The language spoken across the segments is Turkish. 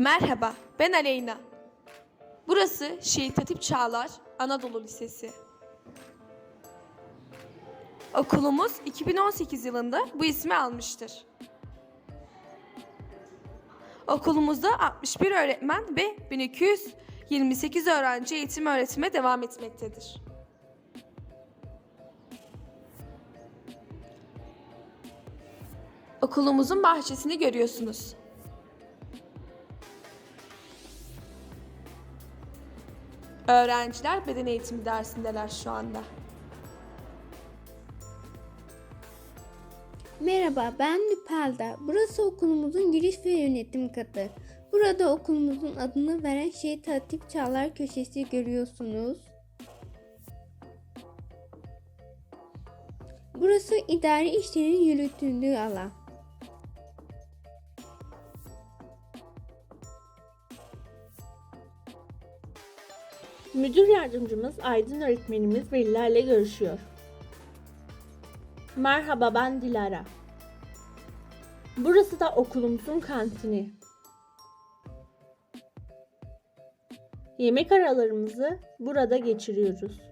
Merhaba, ben Aleyna. Burası Şehit Hatip Çağlar Anadolu Lisesi. Okulumuz 2018 yılında bu ismi almıştır. Okulumuzda 61 öğretmen ve 1228 öğrenci eğitim öğretime devam etmektedir. Okulumuzun bahçesini görüyorsunuz. Öğrenciler beden eğitimi dersindeler şu anda. Merhaba, ben Nüpelda. Burası okulumuzun giriş ve yönetim katı. Burada okulumuzun adını veren Şehit Hatip Çağlar Köşesi görüyorsunuz. Burası idari işlerin yürütüldüğü alan. Müdür yardımcımız Aydın öğretmenimiz velilerle görüşüyor. Merhaba ben Dilara. Burası da okulumuzun kantini. Yemek aralarımızı burada geçiriyoruz.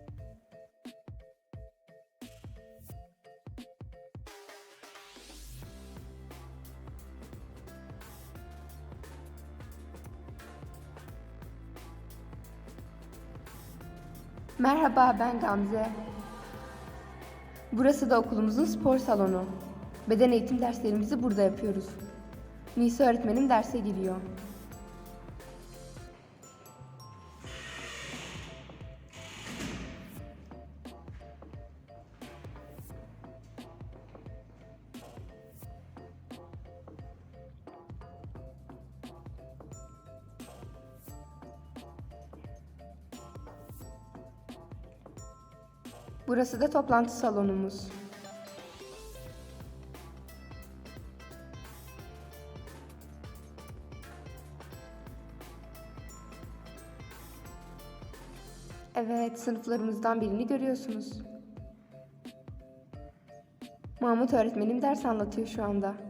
Merhaba ben Gamze. Burası da okulumuzun spor salonu. Beden eğitim derslerimizi burada yapıyoruz. Nisa öğretmenim derse giriyor. Burası da toplantı salonumuz. Evet, sınıflarımızdan birini görüyorsunuz. Mahmut öğretmenim ders anlatıyor şu anda.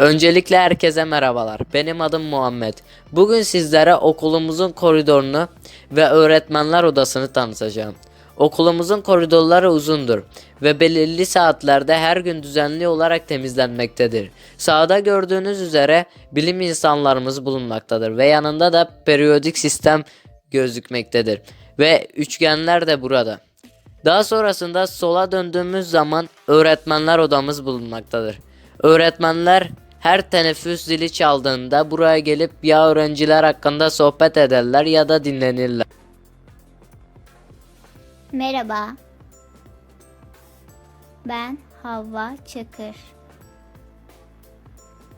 Öncelikle herkese merhabalar. Benim adım Muhammed. Bugün sizlere okulumuzun koridorunu ve öğretmenler odasını tanıtacağım. Okulumuzun koridorları uzundur ve belirli saatlerde her gün düzenli olarak temizlenmektedir. Sağda gördüğünüz üzere bilim insanlarımız bulunmaktadır ve yanında da periyodik sistem gözükmektedir ve üçgenler de burada. Daha sonrasında sola döndüğümüz zaman öğretmenler odamız bulunmaktadır. Öğretmenler her teneffüs zili çaldığında buraya gelip ya öğrenciler hakkında sohbet ederler ya da dinlenirler. Merhaba. Ben Havva Çakır.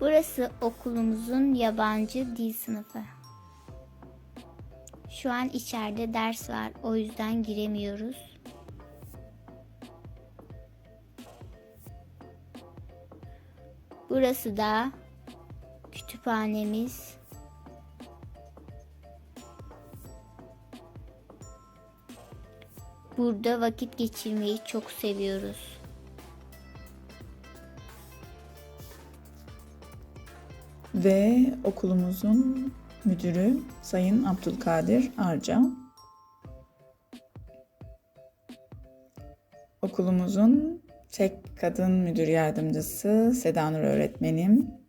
Burası okulumuzun yabancı dil sınıfı. Şu an içeride ders var, o yüzden giremiyoruz. Burası da kütüphanemiz. Burada vakit geçirmeyi çok seviyoruz. ve okulumuzun müdürü Sayın Abdülkadir Arca. Okulumuzun tek kadın müdür yardımcısı Sedanur öğretmenim.